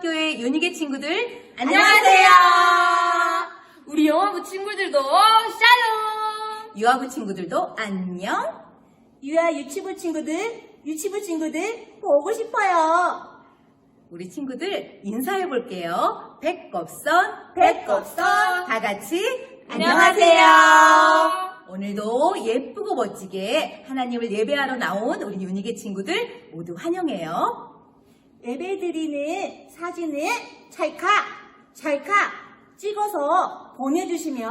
초등교회 윤희계 친구들 안녕하세요. 우리 영화부 친구들도 샬롬. 유아부 친구들도 안녕. 유아 유치부 친구들, 유치부 친구들 보고 싶어요. 우리 친구들 인사해 볼게요. 백겁선, 백겁선. 다 같이 안녕하세요. 오늘도 예쁘고 멋지게 하나님을 예배하러 나온 우리 윤희계 친구들 모두 환영해요. 예배 드리는 사진을 찰칵, 찰칵 찍어서 보내주시면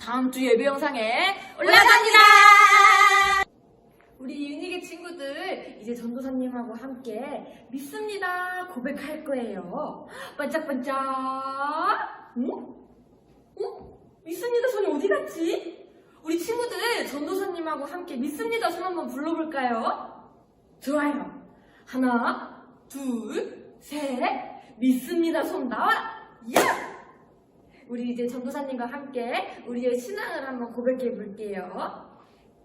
다음 주 예배 영상에 올라갑니다. 우리 윤희계 친구들 이제 전도사님하고 함께 믿습니다 고백할 거예요. 반짝반짝. 응? 응? 믿습니다 손이 어디 갔지? 우리 친구들 전도사님하고 함께 믿습니다 손 한번 불러볼까요? 좋아요. 하나, 둘, 셋. 믿습니다 손 나와. 야! 우리 이제 전도사님과 함께 우리의 신앙을 한번 고백해 볼게요.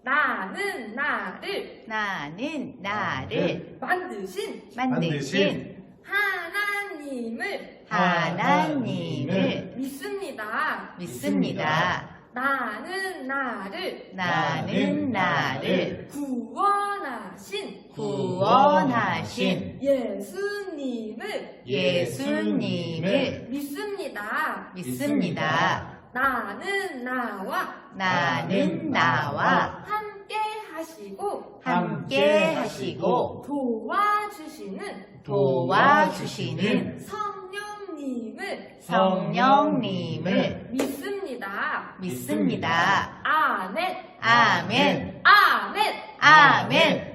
나는 나를 나는 나를 만드신 만드신 하나님을 하나님을 믿습니다. 믿습니다. 나는 나를. 나는 나를. 구원하신. 구원하신. 예수님을. 예수님을. 믿습니다. 믿습니다. 나는 나와. 나는 나와. 함께 하시고. 함께 하시고. 도와주시는. 도와주시는. 성령 님을 성령님을 믿습니다. 믿습니다. 아멘. 아멘. 아멘. 아멘.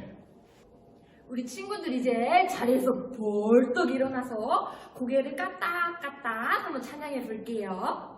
우리 친구들 이제 자리에서 벌떡 일어나서 고개를 까딱까딱 한번 찬양해 볼게요.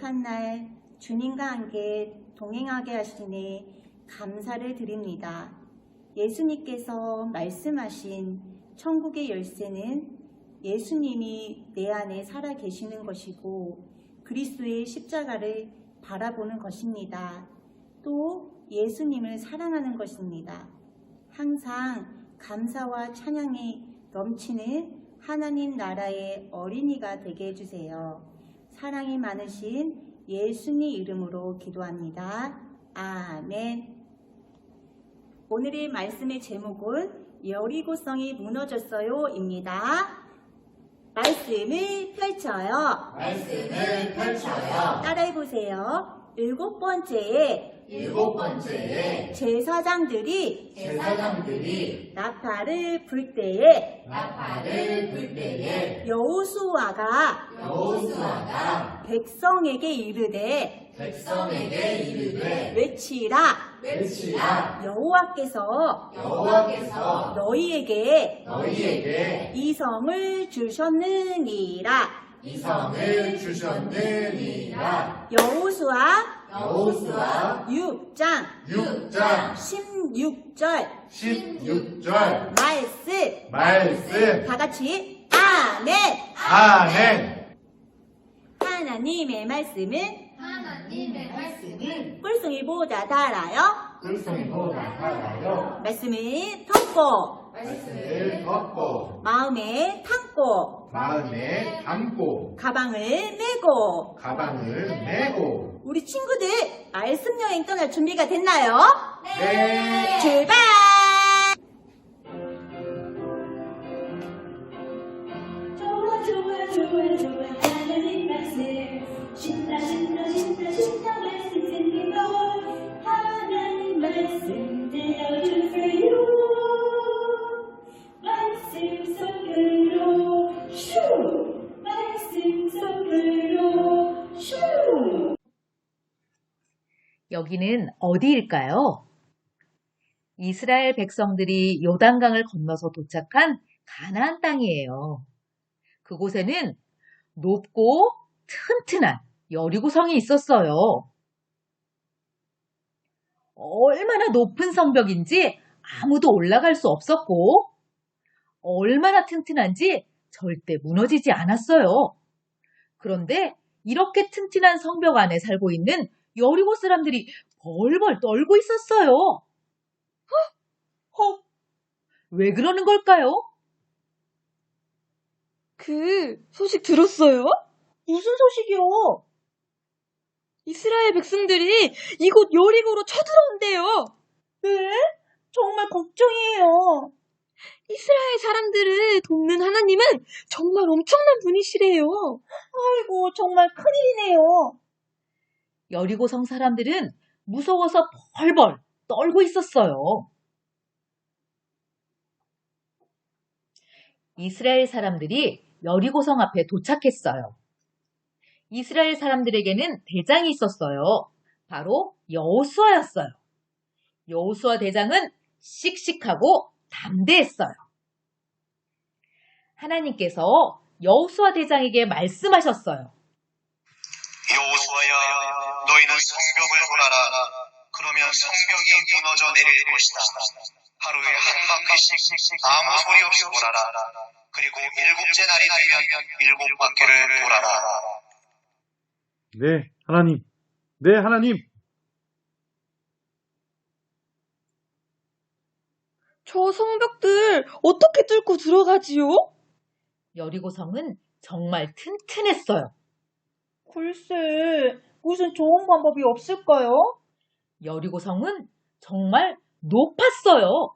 거룩한 날 주님과 함께 동행하게 하시니 감사를 드립니다. 예수님께서 말씀하신 천국의 열쇠는 예수님이 내 안에 살아 계시는 것이고 그리스도의 십자가를 바라보는 것입니다. 또 예수님을 사랑하는 것입니다. 항상 감사와 찬양이 넘치는 하나님 나라의 어린이가 되게 해주세요. 사랑이 많으신 예수님 이름으로 기도합니다. 아멘. 오늘의 말씀의 제목은 여리고성이 무너졌어요입니다. 말씀을 펼쳐요. 말씀을 펼쳐요. 따라해 보세요. 일곱 번째에 일곱 번째에 제사장들이 제사장들이 나팔을 불 때에 나팔을 불 때에 여호수아가 여호수아가 백성에게 이르되 백성에게 이르되 외치라. 외치라. 여호와께서 여호와께서 너희에게 너희에게 이 성을 주셨느니라. 이 성을 주셨느니라. 여호수아 여호수아 6장. 6장. 16절. 16절. 말씀. 말씀. 다 같이 아멘. 아멘. 하나님의 말씀은 하나님의 말씀은 꿀송이보다 달아요? 불송이보다 달아요. 말씀을 덮고 말씀을 덮고 마음에 담고 마음에 담고 가방을 메고 가방을 메고 우리 친구들 말씀 여행 떠날 준비가 됐나요? 네 출발! 여기는 어디일까요? 이스라엘 백성들이 요단강을 건너서 도착한 가나안 땅이에요. 그곳에는 높고 튼튼한 여리고성이 있었어요. 얼마나 높은 성벽인지 아무도 올라갈 수 없었고, 얼마나 튼튼한지 절대 무너지지 않았어요. 그런데 이렇게 튼튼한 성벽 안에 살고 있는 여리고 사람들이 벌벌 떨고 있었어요. 헉! 헉! 왜 그러는 걸까요? 그 소식 들었어요? 무슨 소식이요? 이스라엘 백성들이 이곳 여리고로 쳐들어온대요. 네? 정말 걱정이에요. 이스라엘 사람들을 돕는 하나님은 정말 엄청난 분이시래요. 아이고, 정말 큰일이네요. 여리고성 사람들은 무서워서 벌벌 떨고 있었어요. 이스라엘 사람들이 여리고성 앞에 도착했어요. 이스라엘 사람들에게는 대장이 있었어요. 바로 여호수아였어요. 여호수아 대장은 씩씩하고 담대했어요. 하나님께서 여호수아 대장에게 말씀하셨어요. 여호수아야 너희는 성벽을 돌아라 그러면 성벽이 무너져 내릴 것이다 하루에 한 바퀴씩 아무 소리 없이 돌아라 그리고 일곱째 날이 되면 일곱 바퀴를 돌아라 네, 하나님. 네, 하나님. 저 성벽들 어떻게 뚫고 들어가지요? 여리고성은 정말 튼튼했어요. 글쎄, 무슨 좋은 방법이 없을까요? 여리고성은 정말 높았어요.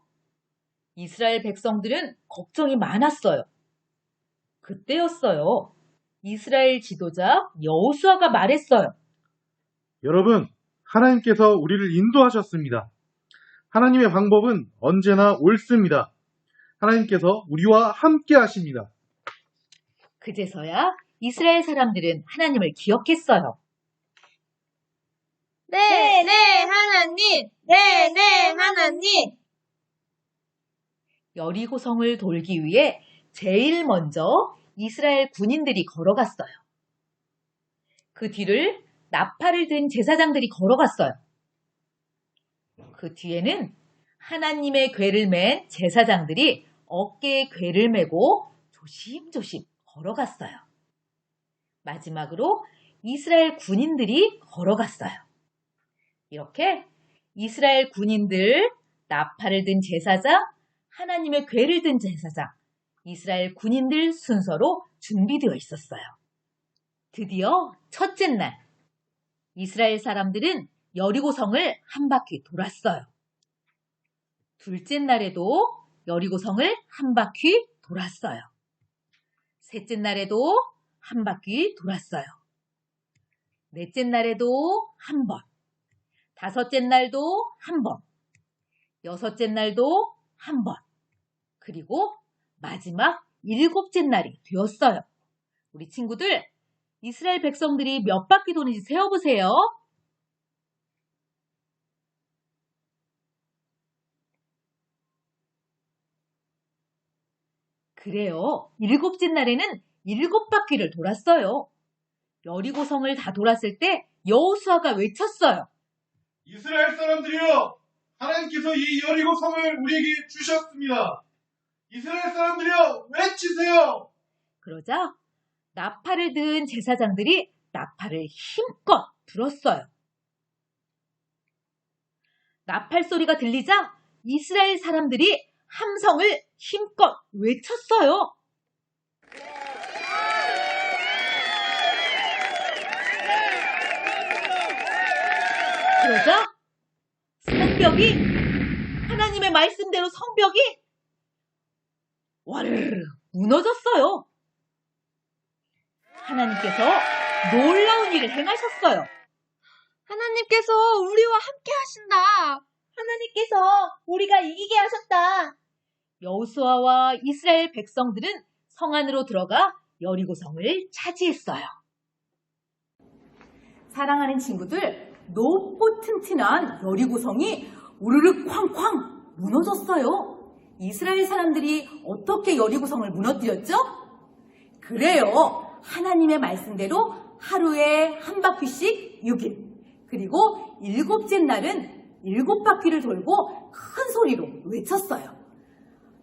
이스라엘 백성들은 걱정이 많았어요. 그때였어요. 이스라엘 지도자 여호수아가 말했어요. 여러분, 하나님께서 우리를 인도하셨습니다. 하나님의 방법은 언제나 옳습니다. 하나님께서 우리와 함께 하십니다. 그제서야 이스라엘 사람들은 하나님을 기억했어요. 네, 네, 하나님. 네, 네, 하나님. 여리고성을 돌기 위해 제일 먼저 이스라엘 군인들이 걸어갔어요. 그 뒤를 나팔을 든 제사장들이 걸어갔어요. 그 뒤에는 하나님의 궤를 맨 제사장들이 어깨에 궤를 메고 조심조심 걸어갔어요. 마지막으로 이스라엘 군인들이 걸어갔어요. 이렇게 이스라엘 군인들, 나팔을 든 제사장, 하나님의 궤를 든 제사장, 이스라엘 군인들 순서로 준비되어 있었어요. 드디어 첫째 날, 이스라엘 사람들은 여리고성을 한 바퀴 돌았어요. 둘째 날에도 여리고성을 한 바퀴 돌았어요. 셋째 날에도 한 바퀴 돌았어요. 넷째 날에도 한 번, 다섯째 날도 한 번, 여섯째 날도 한 번, 그리고 마지막 일곱째 날이 되었어요. 우리 친구들, 이스라엘 백성들이 몇 바퀴 도는지 세어보세요. 그래요. 일곱째 날에는 일곱 바퀴를 돌았어요. 여리고성을 다 돌았을 때 여호수아가 외쳤어요. 이스라엘 사람들이여, 하나님께서 이 여리고 성을 우리에게 주셨습니다. 이스라엘 사람들이여, 외치세요. 그러자 나팔을 든 제사장들이 나팔을 힘껏 불었어요. 나팔 소리가 들리자 이스라엘 사람들이 함성을 힘껏 외쳤어요. 그러자 성벽이 하나님의 말씀대로 성벽이 와르르 무너졌어요. 하나님께서 놀라운 일을 행하셨어요. 하나님께서 우리와 함께 하신다. 하나님께서 우리가 이기게 하셨다. 여호수아와 이스라엘 백성들은 성 안으로 들어가 여리고성을 차지했어요. 사랑하는 친구들, 높고 튼튼한 여리고성이 우르르 쾅쾅 무너졌어요. 이스라엘 사람들이 어떻게 여리고성을 무너뜨렸죠? 그래요. 하나님의 말씀대로 하루에 한 바퀴씩 6일, 그리고 일곱째 날은 일곱 바퀴를 돌고 큰 소리로 외쳤어요.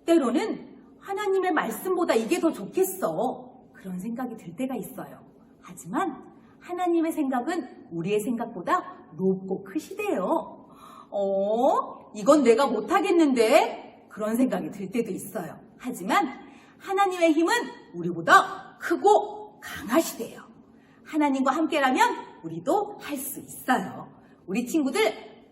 때로는 하나님의 말씀보다 이게 더 좋겠어. 그런 생각이 들 때가 있어요. 하지만 하나님의 생각은 우리의 생각보다 높고 크시대요. 어, 이건 내가 못하겠는데? 그런 생각이 들 때도 있어요. 하지만 하나님의 힘은 우리보다 크고 강하시대요. 하나님과 함께라면 우리도 할 수 있어요. 우리 친구들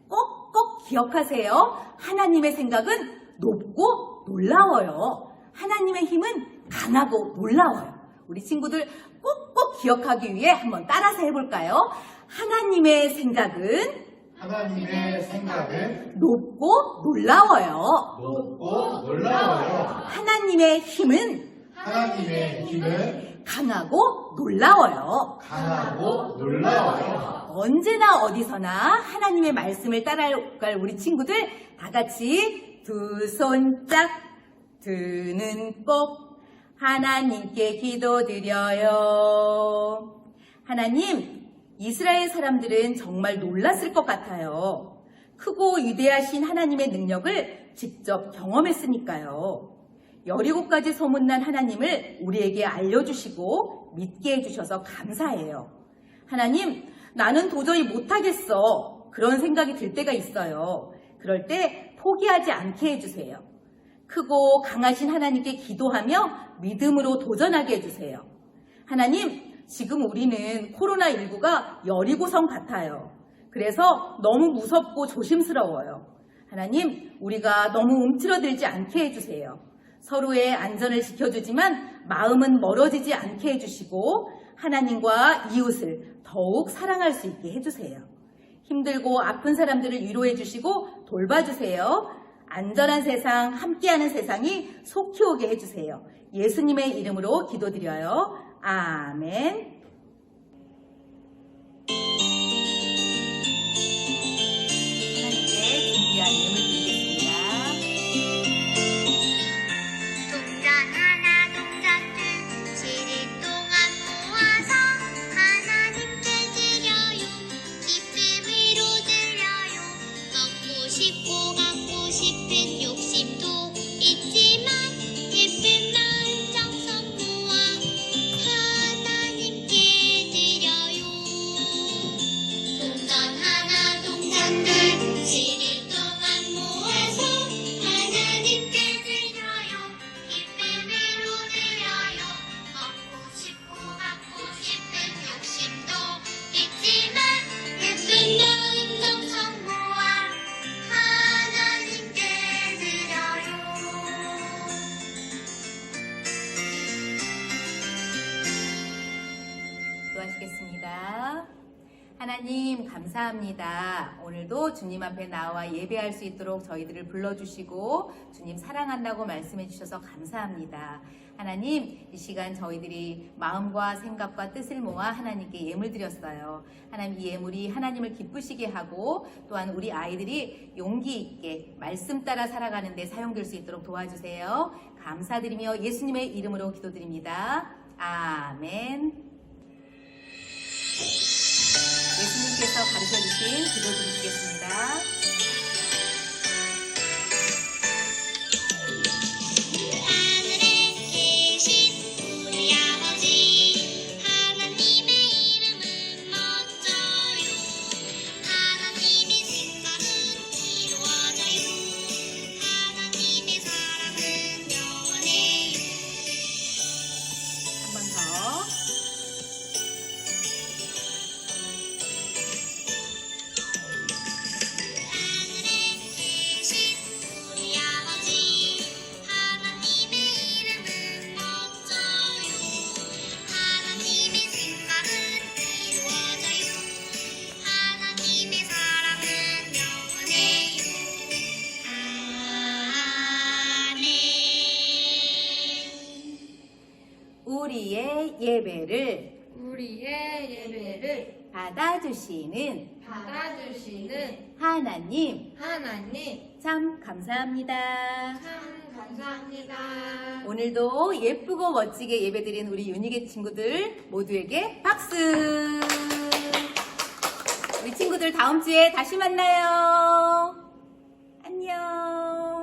꼭꼭 기억하세요. 하나님의 생각은 높고 놀라워요. 하나님의 힘은 강하고 놀라워요. 우리 친구들 꼭꼭 기억하기 위해 한번 따라서 해볼까요? 하나님의 생각은 하나님의 생각은 높고 놀라워요. 높고 놀라워요. 하나님의 힘은 하나님의 힘은 강하고 놀라워요. 강하고 놀라워요. 언제나 어디서나 하나님의 말씀을 따라갈 우리 친구들 다 같이 두 손짝 드는 꼭 하나님께 기도드려요. 하나님, 이스라엘 사람들은 정말 놀랐을 것 같아요. 크고 위대하신 하나님의 능력을 직접 경험했으니까요. 여리고까지 소문난 하나님을 우리에게 알려주시고 믿게 해주셔서 감사해요. 하나님, 나는 도저히 못하겠어. 그런 생각이 들 때가 있어요. 그럴 때 포기하지 않게 해주세요. 크고 강하신 하나님께 기도하며 믿음으로 도전하게 해주세요. 하나님, 지금 우리는 코로나19가 여리고성 같아요. 그래서 너무 무섭고 조심스러워요. 하나님, 우리가 너무 움츠러들지 않게 해주세요. 서로의 안전을 지켜주지만 마음은 멀어지지 않게 해주시고 하나님과 이웃을 더욱 사랑할 수 있게 해주세요. 힘들고 아픈 사람들을 위로해 주시고 돌봐주세요. 안전한 세상, 함께하는 세상이 속히 오게 해주세요. 예수님의 이름으로 기도드려요. 아멘. 하나님 감사합니다. 오늘도 주님 앞에 나와 예배할 수 있도록 저희들을 불러주시고 주님 사랑한다고 말씀해 주셔서 감사합니다. 하나님 이 시간 저희들이 마음과 생각과 뜻을 모아 하나님께 예물 드렸어요. 하나님 이 예물이 하나님을 기쁘시게 하고 또한 우리 아이들이 용기 있게 말씀 따라 살아가는 데 사용될 수 있도록 도와주세요. 감사드리며 예수님의 이름으로 기도드립니다. 아멘. 예수님께서 가르쳐 주신 기도 드리시겠습니다. 우리의 예배를 우리의 예배를 받아주시는 받아주시는 하나님 하나님 참 감사합니다. 참 감사합니다. 오늘도 예쁘고 멋지게 예배드린 우리 유니게 친구들 모두에게 박수! 우리 친구들 다음 주에 다시 만나요.